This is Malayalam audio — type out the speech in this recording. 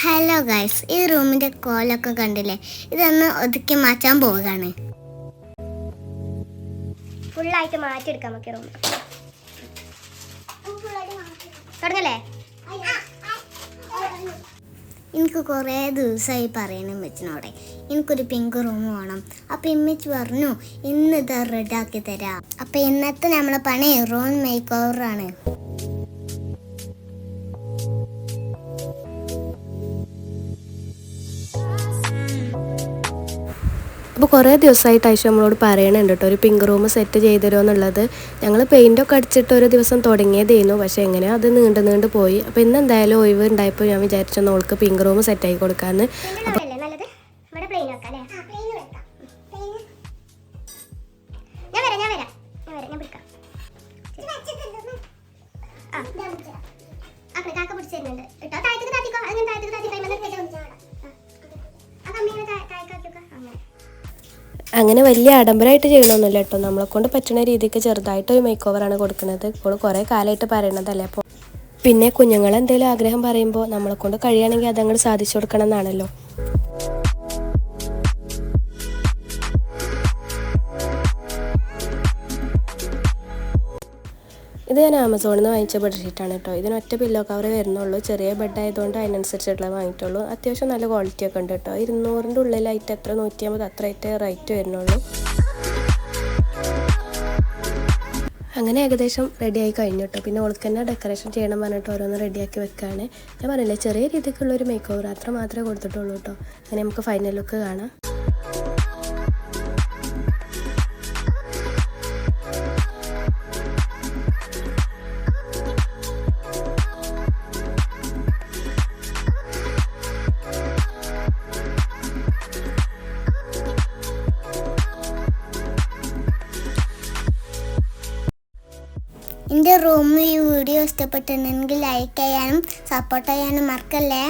ഹലോ ഗൈസ് ഈ റൂമിന്റെ കോലൊക്കെ കണ്ടില്ലേ ഇതൊന്ന് ഒതുക്കി മാറ്റാൻ പോവുകയാണ് ഫുള്ളായിട്ട് മാറ്റിയെടുക്കാം നമുക്ക് റൂം തുടങ്ങല്ലേ എനിക്ക് കുറേ ദിവസമായി പറയണം ഇമ്മച്ചിനോടെ എനിക്കൊരു പിങ്ക് റൂം വേണം. അപ്പം ഇമ്മച്ച് പറഞ്ഞു ഇന്ന് ഇത് റെഡാക്കി തരാം. അപ്പം ഇന്നത്തെ നമ്മളെ പണി റൂം മേക്ക് ഓവറാണ് അപ്പോൾ കുറേ ദിവസമായിട്ട് ഐഷ നമ്മളോട് പറയണുണ്ട് കേട്ടോ. ഒരു പിങ്ക് റൂം സെറ്റ് ചെയ്തുതരുമോ എന്നുള്ളത് ഞങ്ങൾ പെയിന്റൊക്കെ അടിച്ചിട്ട് ഒരു ദിവസം തുടങ്ങിയതായിരുന്നു പക്ഷേ എങ്ങനെയോ അത് നീണ്ട് നീണ്ട് പോയി. അപ്പോൾ ഇന്ന് എന്തായാലും ഒഴിവ് ഉണ്ടായപ്പോൾ ഞാൻ വിചാരിച്ചു നോൾക്ക് പിങ്ക് റൂം സെറ്റ് ആയി കൊടുക്കാമെന്ന് അപ്പോൾ നല്ലത്? ഇവിടെ പ്ലെയിൻ വെക്കാം അല്ലേ? അങ്ങനെ വലിയ ആഡംബരമായിട്ട് ചെയ്യണമെന്നില്ല കേട്ടോ. നമ്മളെ കൊണ്ട് പറ്റുന്ന രീതിക്ക് ചെറുതായിട്ട് ഒരു മേക്ക് ഓവറാണ് കൊടുക്കുന്നത്. ഇപ്പോൾ കുറേ കാലമായിട്ട് പറയണതല്ലേ അപ്പോൾ. പിന്നെ കുഞ്ഞുങ്ങൾ എന്തെങ്കിലും ആഗ്രഹം പറയുമ്പോൾ നമ്മളെ കൊണ്ട് കഴിയുകയാണെങ്കിൽ അതങ്ങോട്ട് സാധിച്ചു കൊടുക്കണം എന്നാണല്ലോ. ഇത് ഞാൻ ആമസോണിൽ നിന്ന് വാങ്ങിച്ച ബെഡ്ഷീറ്റാണ് കേട്ടോ ഇതിന് ഒറ്റ പില്ലോ കവർ വരുന്നുള്ളൂ. ചെറിയ ബെഡ് ആയതുകൊണ്ട് അതിനനുസരിച്ചിട്ടുള്ള വാങ്ങിയിട്ടുള്ളൂ. അത്യാവശ്യം നല്ല ക്വാളിറ്റി ഒക്കെ ഉണ്ട് കേട്ടോ ഇരുന്നൂറിന്റെ ഉള്ളിലായിട്ട് എത്ര? നൂറ്റി അമ്പത് അത്ര ആയിട്ട് റേറ്റ് വരുന്നുള്ളൂ. അങ്ങനെ ഏകദേശം റെഡിയായി കഴിഞ്ഞു കേട്ടോ പിന്നെ ഓൾക്ക് തന്നെ ഡെക്കറേഷൻ ചെയ്യണം പറഞ്ഞിട്ട് ഓരോന്ന് റെഡിയാക്കി വെക്കുകയാണ് ഞാൻ പറഞ്ഞില്ലേ ചെറിയ രീതിക്കുള്ളൊരു മേക്ക് ഓവർ അത്ര മാത്രമേ കൊടുത്തിട്ടുള്ളൂ കേട്ടോ അങ്ങനെ നമുക്ക് ഫൈനൽ ലുക്ക് കാണാം. എന്റെ റൂമിൽ ഈ വീഡിയോ ഇഷ്ടപ്പെട്ടിട്ടുണ്ടെങ്കിൽ ലൈക്ക് ചെയ്യാനും സപ്പോർട്ട് ചെയ്യാനും മറക്കല്ലേ?